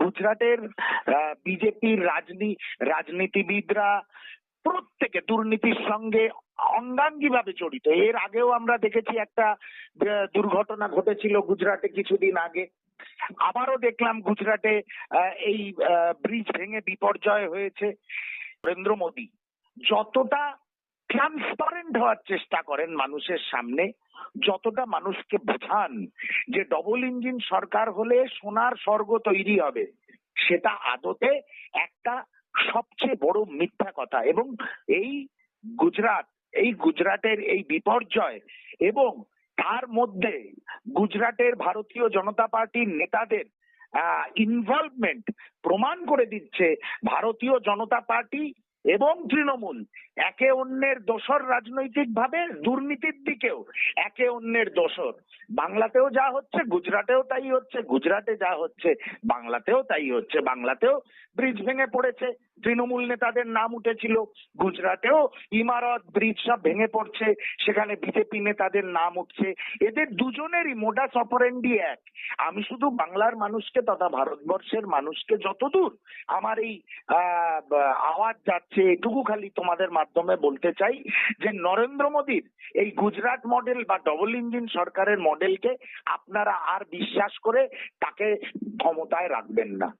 গুজরাটের বিজেপির রাজনী, রাজনীতিবিদরা প্রত্যেকে দুর্নীতির সঙ্গে অঙ্গাঙ্গিভাবে জড়িত। এর আগেও আমরা দেখেছি একটা দুর্ঘটনা ঘটেছিল গুজরাটে কিছুদিন আগে। আবারও দেখলাম গুজরাটে এই ব্রিজ ভেঙে বিপর্যয় হয়েছে। নরেন্দ্র মোদী, যতটা ট্রান্সপারেন্ট হওয়ার চেষ্টা করেন মানুষের সামনে। যতটা মানুষকে বোঝান যে ডবল ইঞ্জিন সরকার হলে সোনার স্বর্গ তৈরি হবে, সেটা আদতে একটা সবচেয়ে বড় মিথ্যা কথা। এবং এই গুজরাট, এই গুজরাটের এই বিপর্যয় এবং তার মধ্যে গুজরাটের ভারতীয় জনতা পার্টির নেতাদের ইনভলভমেন্ট প্রমাণ করে দিচ্ছে ভারতীয় জনতা পার্টি এবং তৃণমূল। একে অন্যের দোষর রাজনৈতিক ভাবে দুর্নীতির দিকেও একে অন্যের দোষর। বাংলাতেও যা হচ্ছে, গুজরাটেও তাই হচ্ছে, গুজরাটে যা হচ্ছে, বাংলাতেও তাই হচ্ছে, বাংলাতেও ব্রিজ ভেঙে পড়েছে। তৃণমূল নেতাদের নাম উঠেছিল গুজরাটেও। ইমারত ব্রিজ সব ভেঙে পড়ছে, সেখানে বিজেপি নেতাদের নাম উঠছে। এদের দুজনেরই মোডাস অপারেন্ডি এক। আমি শুধু বাংলার মানুষকে তথা ভারতবর্ষের মানুষকে যতদূর আমার এই আওয়াজ যাচ্ছে, এটুকু খালি তোমাদের মাধ্যমে বলতে চাই যে নরেন্দ্র মোদীর এই গুজরাট মডেল বা ডবল ইঞ্জিন সরকারের মডেলকে আপনারা আর বিশ্বাস করে তাকে ক্ষমতায় রাখবেন না।